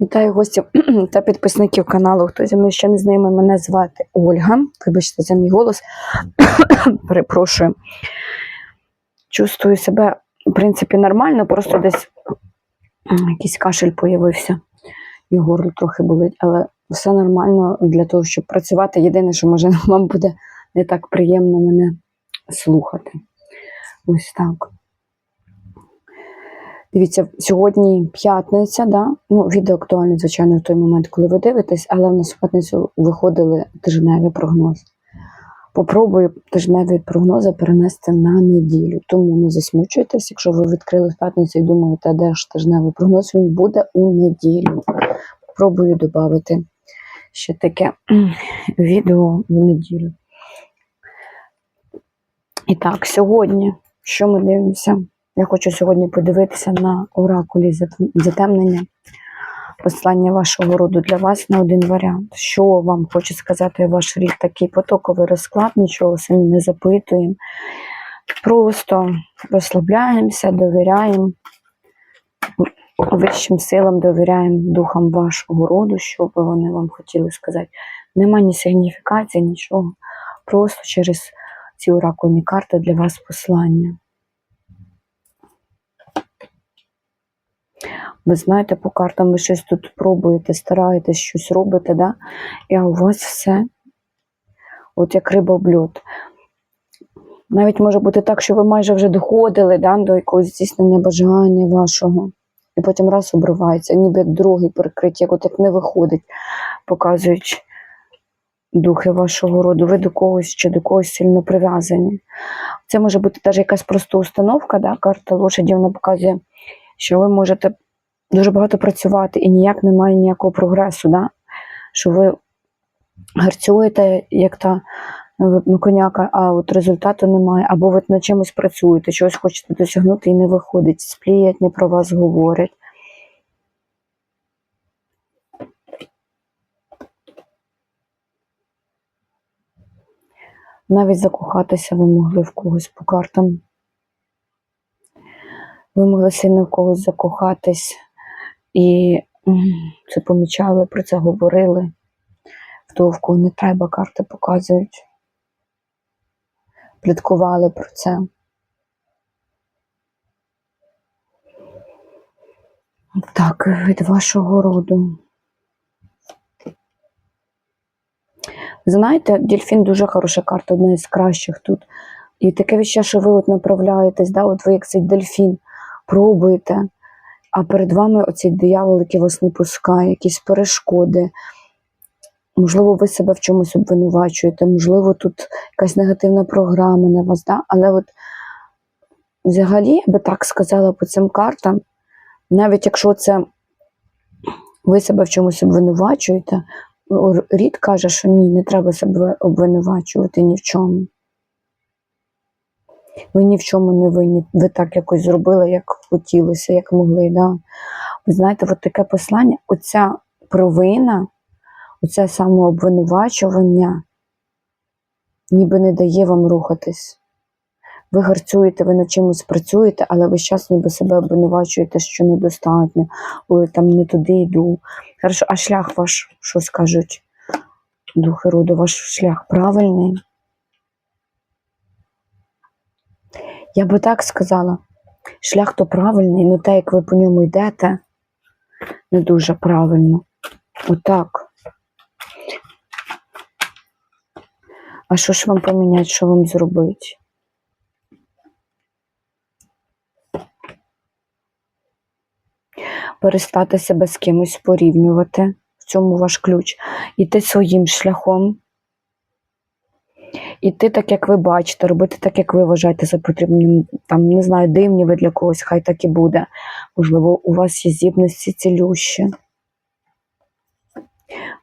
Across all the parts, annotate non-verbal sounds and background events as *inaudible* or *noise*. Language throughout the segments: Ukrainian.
Вітаю гостів *clears throat* та підписників каналу. Хто зі мною ще не знайомий, мене звати Ольга. Вибачте за мій голос. *coughs* Перепрошую. Чувствую себе, в принципі, нормально, просто десь якийсь кашель появився. І горло трохи болить, але все нормально для того, щоб працювати. Єдине, що може *laughs* вам буде не так приємно мене слухати. Ось так. Дивіться, сьогодні п'ятниця, да? ну, відео актуальне, звичайно, в той момент, коли ви дивитесь, але в нас в п'ятницю виходили тижневі прогнози. Попробую тижневі прогнози перенести на неділю. Тому не засмучуйтесь, якщо ви відкрили п'ятницю і думаєте, де ж тижневий прогноз, він буде у неділю. Пробую додати ще таке *clears throat* відео в неділю. І так, сьогодні, що ми дивимося? Я хочу сьогодні подивитися на оракулі затемнення, послання вашого роду для вас на один варіант. Що вам хоче сказати ваш рід? Такий потоковий розклад, нічого самі не запитуємо. Просто розслабляємося, довіряємо вищим силам, довіряємо духам вашого роду, що би вони вам хотіли сказати. Нема ні сигніфікації, нічого. Просто через ці оракульні карти для вас послання. Ви знаєте, по картам ви щось тут пробуєте, стараєтесь, щось робите, да? і у вас все, от як риба в льот. Навіть може бути так, що ви майже вже доходили да, до якогось здійснення бажання вашого, і потім раз обривається, ніби як другий перекриття, як от як не виходить, показують духи вашого роду. Ви до когось чи до когось сильно прив'язані. Це може бути теж якась просто установка, да? карта лошаді, вона показує, що ви можете дуже багато працювати і ніяк немає ніякого прогресу, да? що ви гарцюєте, як та ну, коняка, а от результату немає, або ви над чимось працюєте, чогось хочете досягнути і не виходить, спліять, не про вас говорять. Навіть закохатися ви могли в когось по картам. Ви могли сильно в когось закохатись і це помічали, про це говорили. В в кого не треба, карти показують. Пліткували про це. Так, від вашого роду. Знаєте, дельфін дуже хороша карта, одна із кращих тут. І таке відчуття, що ви от направляєтесь, да, от ви як цей дельфін пробуєте, а перед вами оцей диявол, який вас не пускає, якісь перешкоди. Можливо, ви себе в чомусь обвинувачуєте, можливо, тут якась негативна програма на вас, да? але от взагалі, я би так сказала по цим картам, навіть якщо це ви себе в чомусь обвинувачуєте, Рід каже, що ні, не треба себе обвинувачувати ні в чому. Ви ні в чому не винні. Ви так якось зробили, як хотілося, як могли. Да? Ви знаєте, от таке послання, оця провина, оце самообвинувачування ніби не дає вам рухатись. Ви гарцюєте, ви над чимось працюєте, але ви час ніби себе обвинувачуєте, що недостатньо, ой, там не туди йду. Хорошо, а шлях ваш, що скажуть духи роду, ваш шлях правильний? Я би так сказала, шлях то правильний, але те, як ви по ньому йдете, не дуже правильно. Отак. А що ж вам поміняти, що вам зробити? Перестати себе з кимось порівнювати. В цьому ваш ключ. Іти своїм шляхом. Іти так, як ви бачите, робити так, як ви вважаєте за потрібним. Там, не знаю, дивні ви для когось, хай так і буде. Можливо, у вас є здібності цілющі.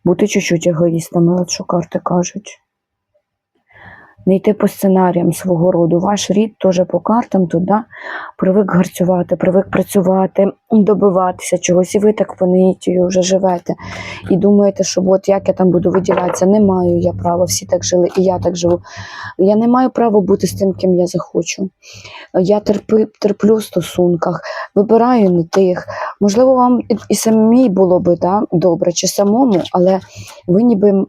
Бути чуть-чуть егоїстами, от що карти кажуть. Не йти по сценаріям свого роду. Ваш рід теж по картам туди привик гарцювати, привик працювати, добиватися чогось. І ви так по вже живете. І думаєте, що от як я там буду виділятися, не маю я права, всі так жили, і я так живу. Я не маю права бути з тим, ким я захочу. Я терпи, терплю в стосунках, вибираю не тих. Можливо, вам і, самій було би да, добре, чи самому, але ви ніби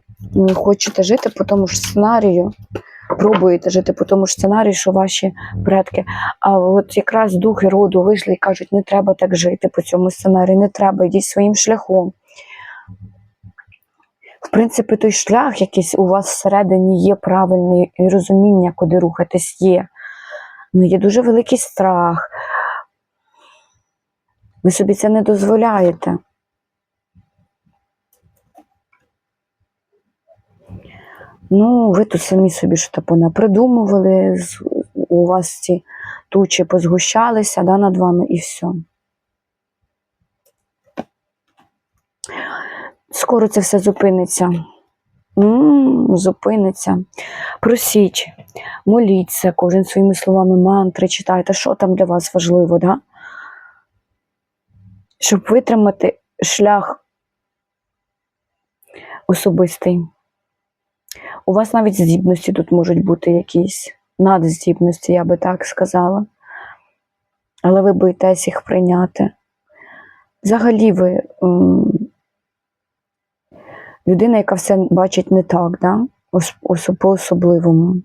хочете жити по тому ж сценарію, пробуєте жити по тому ж сценарію, що ваші предки. А от якраз духи роду вийшли і кажуть, не треба так жити по цьому сценарію, не треба, йдіть своїм шляхом. В принципі, той шлях якийсь у вас всередині є правильний і розуміння, куди рухатись є. Ну, є дуже великий страх. Ви собі це не дозволяєте. Ну, ви тут самі собі що то придумували, у вас ці тучі позгущалися да, над вами і все. Скоро це все зупиниться. м зупиниться. Просіть, моліться, кожен своїми словами мантри читайте, що там для вас важливо, да? щоб витримати шлях особистий. У вас навіть здібності тут можуть бути якісь надздібності, я би так сказала. Але ви боїтесь їх прийняти. Взагалі ви людина, яка все бачить не так, да? Ос- по-особливому.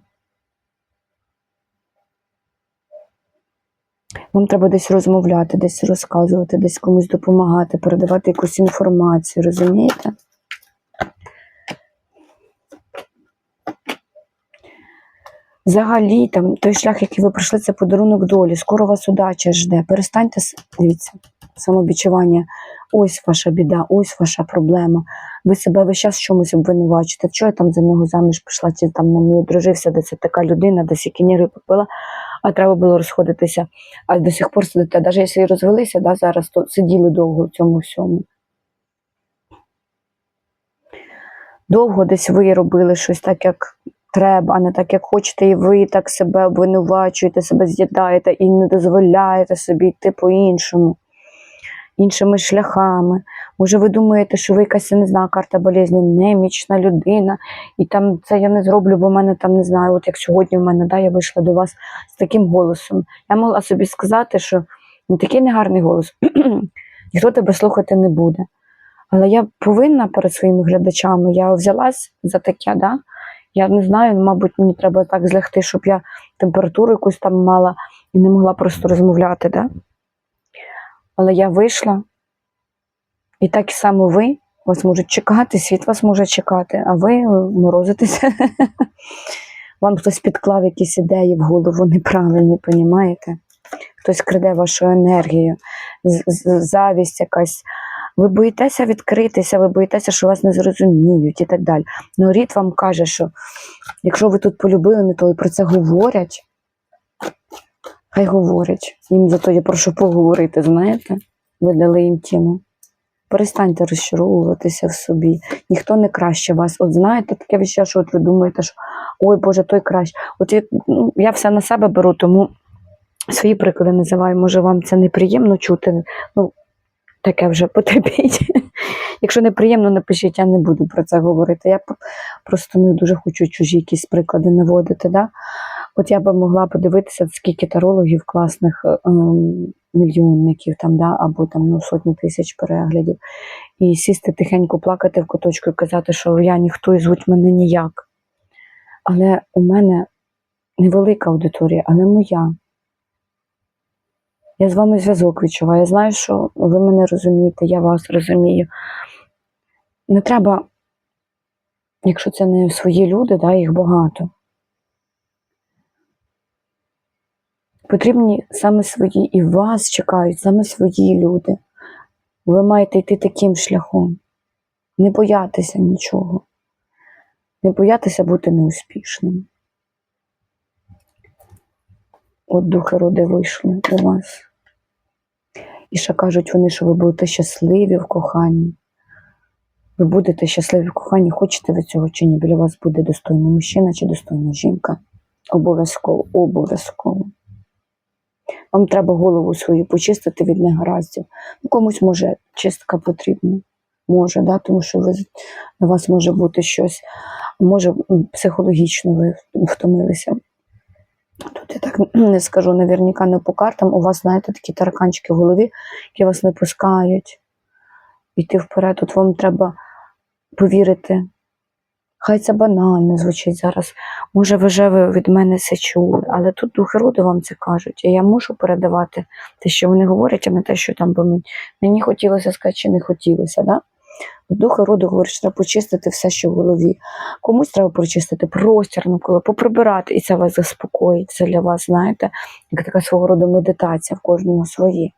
Вам треба десь розмовляти, десь розказувати, десь комусь допомагати, передавати якусь інформацію, розумієте? Взагалі, там, той шлях, який ви пройшли, це подарунок долі. Скоро вас удача жде. Перестаньте, дивіться, самобічування. Ось ваша біда, ось ваша проблема. Ви себе весь час чомусь обвинувачите. Чого я там за нього заміж пішла, чи там на ній одружився, десь така людина, десь які нерви попила, а треба було розходитися. А до сих пор сидите. Навіть якщо і розвелися, да, зараз, то сиділи довго в цьому всьому. Довго десь ви робили щось так, як треба, а не так, як хочете, і ви так себе обвинувачуєте, себе з'їдаєте і не дозволяєте собі йти по-іншому, іншими шляхами. Може, ви думаєте, що ви якась, я не знаю, карта болезні, немічна людина, і там це я не зроблю, бо в мене там не знаю, от як сьогодні в мене, да, я вийшла до вас з таким голосом. Я могла собі сказати, що ну, такий негарний голос, *clears throat* ніхто тебе слухати не буде. Але я повинна перед своїми глядачами, я взялась за таке, да? Я не знаю, мабуть, мені треба так злягти, щоб я температуру якусь там мала і не могла просто розмовляти, да? Але я вийшла, і так само ви вас можуть чекати, світ вас може чекати, а ви морозитеся. *laughs* Вам хтось підклав якісь ідеї в голову неправильні, понімаєте? Хтось краде вашу енергію, завість якась. Ви боїтеся відкритися, ви боїтеся, що вас не зрозуміють і так далі. Ну, рід вам каже, що якщо ви тут полюбили не то і про це говорять, хай говорять. Їм зато я прошу поговорити, знаєте? Ви дали їм тему. Перестаньте розчаровуватися в собі. Ніхто не краще вас. От знаєте, таке відчуття, що от ви думаєте, що ой Боже, той краще. От я, ну, я все на себе беру, тому свої приклади називаю. Може, вам це неприємно чути. Ну, таке вже потерпіть. *laughs* Якщо неприємно, напишіть, я не буду про це говорити. Я просто не дуже хочу чужі якісь приклади наводити. Да? От я би могла подивитися, скільки тарологів класних е, ем, мільйонників там, да, або там ну, сотні тисяч переглядів, і сісти тихенько плакати в куточку і казати, що я ніхто і звуть мене ніяк. Але у мене невелика аудиторія, але моя. Я з вами зв'язок відчуваю. Я знаю, що ви мене розумієте, я вас розумію. Не треба, якщо це не свої люди, да, їх багато. Потрібні саме свої, і вас чекають саме свої люди. Ви маєте йти таким шляхом. Не боятися нічого. Не боятися бути неуспішним. От духи роди вийшли у вас. І ще кажуть вони, що ви будете щасливі в коханні. Ви будете щасливі в коханні, хочете ви цього чи ні, біля вас буде достойний мужчина чи достойна жінка. Обов'язково, обов'язково. Вам треба голову свою почистити від негараздів. Ну, комусь може чистка потрібна. Може, да? тому що ви, на вас може бути щось, може психологічно ви втомилися. Тут я так не скажу наверняка не по картам. У вас, знаєте, такі тараканчики в голові, які вас не пускають. Йти вперед. Тут вам треба повірити. Хай це банально звучить зараз. Може, ви вже ви від мене це чули, але тут духи роду вам це кажуть. І я мушу передавати те, що вони говорять, а не те, що там бо мені, хотілося сказати, чи не хотілося. Да? Духи роду говорять, що треба почистити все, що в голові. Комусь треба прочистити простір навколо, поприбирати, і це вас заспокоїть. Це для вас, знаєте, як така свого роду медитація в кожному свої.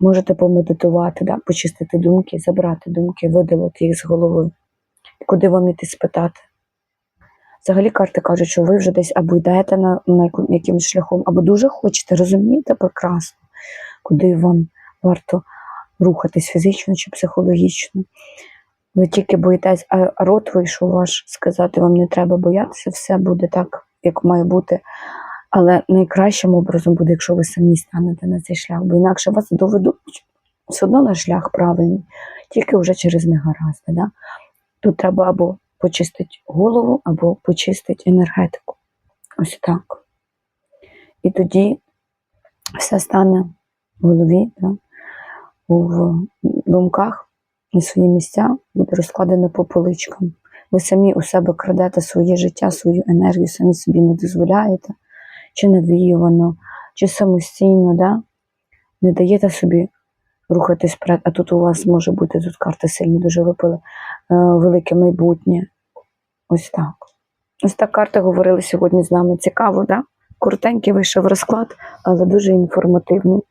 Можете помедитувати, да? почистити думки, забрати думки, видалити їх з голови. Куди вам іти спитати? Взагалі карти кажуть, що ви вже десь або йдете на, на якимось шляхом, або дуже хочете, розумієте прекрасно, куди вам варто рухатись фізично чи психологічно. Ви тільки боїтесь, а рот вийшов ваш сказати, вам не треба боятися, все буде так, як має бути. Але найкращим образом буде, якщо ви самі станете на цей шлях, бо інакше вас доведуть все одно на шлях правильний, тільки вже через негаразди. Да? Тут треба або почистити голову, або почистити енергетику. Ось так. І тоді все стане в голові, да? В думках на свої місця, буде розкладено по поличкам. Ви самі у себе крадете своє життя, свою енергію, самі собі не дозволяєте, чи навіювано, чи самостійно, да? не даєте собі рухатись вперед, а тут у вас може бути тут карти сильні, дуже випали е, велике майбутнє. Ось так. Ось так карти говорили сьогодні з нами. Цікаво, да? Коротенький вийшов розклад, але дуже інформативний.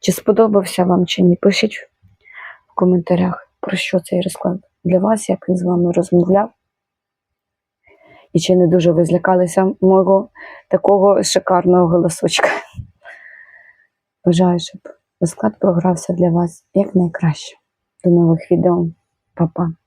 Чи сподобався вам чи ні? Пишіть в коментарях, про що цей розклад для вас, як він з вами розмовляв. І чи не дуже ви злякалися мого такого шикарного голосочка. Бажаю, щоб розклад програвся для вас як найкраще. До нових відео. Па-па.